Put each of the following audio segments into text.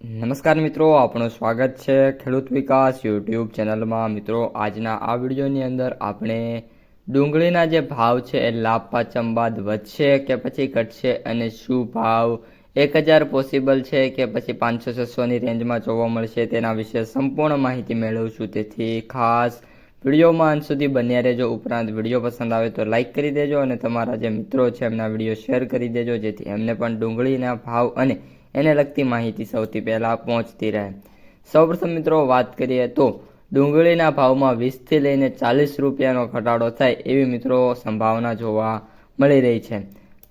નમસ્કાર મિત્રો આપણું સ્વાગત છે ખેડૂત વિકાસ યુટ્યુબ ચેનલમાં. મિત્રો, આજના આ વિડીયોની અંદર આપણે ડુંગળીના જે ભાવ છે એ પાચમ બાદ વધશે કે પછી ઘટશે અને શું ભાવ એક હજાર પોસિબલ છે કે પછી પાંચસો છસોની રેન્જમાં જોવા મળશે તેના વિશે સંપૂર્ણ માહિતી મેળવશું. તેથી ખાસ વિડીયોમાં અંત સુધી બન્યા રહેજો. ઉપરાંત વીડિયો પસંદ આવે તો લાઇક કરી દેજો અને તમારા જે મિત્રો છે એમના વીડિયો શેર કરી દેજો, જેથી એમને પણ ડુંગળીના ભાવ અને એને લગતી માહિતી સૌથી પહેલાં પહોંચતી રહે. સૌપ્રથમ મિત્રો વાત કરીએ તો ડુંગળીના ભાવમાં વીસથી લઈને ચાલીસ રૂપિયાનો ઘટાડો થાય એવી મિત્રો સંભાવના જોવા મળી રહી છે.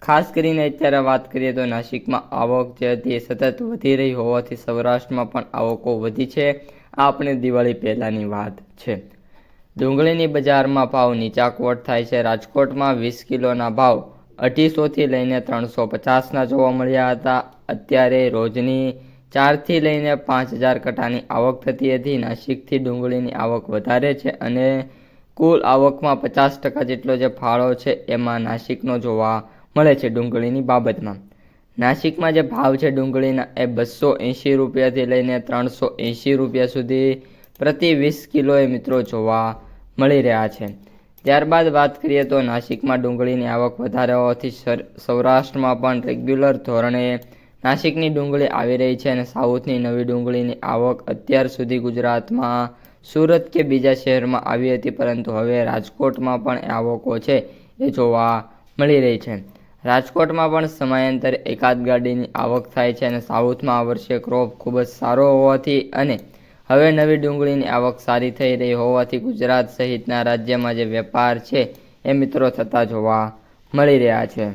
ખાસ કરીને અત્યારે વાત કરીએ તો નાસિકમાં આવક જે હતી એ સતત વધી રહી હોવાથી સૌરાષ્ટ્રમાં પણ આવકો વધી છે. આ આપણે દિવાળી પહેલાંની વાત છે. ડુંગળીની બજારમાં ભાવ નીચા કોટ થાય છે. રાજકોટમાં વીસ કિલોના ભાવ અઢીસોથી લઈને ત્રણસો પચાસના જોવા મળ્યા હતા. અત્યારે રોજની ચારથી લઈને પાંચ હજાર કટાની આવક થતી હતી. નાસિકથી ડુંગળીની આવક વધારે છે અને કુલ આવકમાં પચાસ ટકા જેટલો જે ફાળો છે એમાં નાસિકનો જોવા મળે છે ડુંગળીની બાબતમાં. નાસિકમાં જે ભાવ છે ડુંગળીના એ બસો એંશી રૂપિયાથી લઈને ત્રણસો એંશી રૂપિયા સુધી પ્રતિ વીસ કિલોએ મિત્રો જોવા મળી રહ્યા છે. ત્યારબાદ વાત કરીએ તો નાસિકમાં ડુંગળીની આવક વધારે હોવાથી સર- સૌરાષ્ટ્રમાં પણ રેગ્યુલર ધોરણે નાસિકની ડુંગળી આવી રહી છે અને સાઉથની નવી ડુંગળીની આવક અત્યાર સુધી ગુજરાતમાં સુરત કે બીજા શહેરમાં આવી હતી, પરંતુ હવે રાજકોટમાં પણ એ આવકો છે એ જોવા મળી રહી છે. રાજકોટમાં પણ સમયાંતરે એકાદ ગાડીની આવક થાય છે અને સાઉથમાં આ વર્ષે ક્રોપ ખૂબ જ સારો હોવાથી અને હવે નવી ડુંગળીની આવક સારી થઈ રહી હોવાથી ગુજરાત સહિતના રાજ્યમાં જે વેપાર છે એ મિત્રો થતા જોવા મળી રહ્યા છે.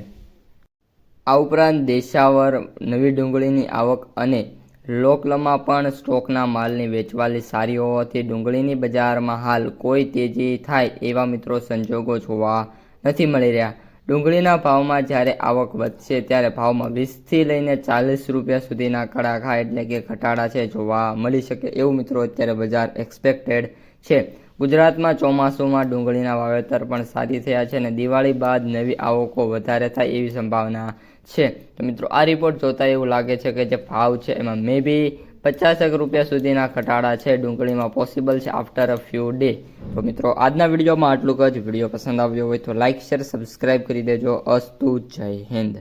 આ ઉપરાંત દેશાવર નવી ડુંગળીની આવક અને લોકલમાં પણ સ્ટોકના માલની વેચવાલી સારી હોવાથી ડુંગળીની બજારમાં હાલ કોઈ તેજી થાય એવા મિત્રો સંજોગો જોવા નથી મળી રહ્યા. ડુંગળીના ભાવમાં જ્યારે આવક વધશે ત્યારે ભાવમાં વીસથી લઈને ચાલીસ રૂપિયા સુધીના કડાકા એટલે કે ઘટાડા છે જોવા મળી શકે એવું મિત્રો અત્યારે બજાર એક્સપેક્ટેડ છે. ગુજરાતમાં ચોમાસુમાં ડુંગળીના વાવેતર પણ સારી થયા છે અને દિવાળી બાદ નવી આવકો વધારે થાય એવી સંભાવના છે. તો મિત્રો આ રિપોર્ટ જોતા એવું લાગે છે કે જે ભાવ છે એમાં મે બી પચાસેક રૂપિયા સુધીના ઘટાડા છે, ડુંગળીમાં પોસિબલ છે આફ્ટર અ ફ્યુ ડે તો મિત્રો, આજના વિડીયોમાં આટલું જ. વીડિયો પસંદ આવ્યો હોય તો લાઇક શેર સબસ્ક્રાઇબ કરી દેજો. અસ્તુ, જય હિન્દ.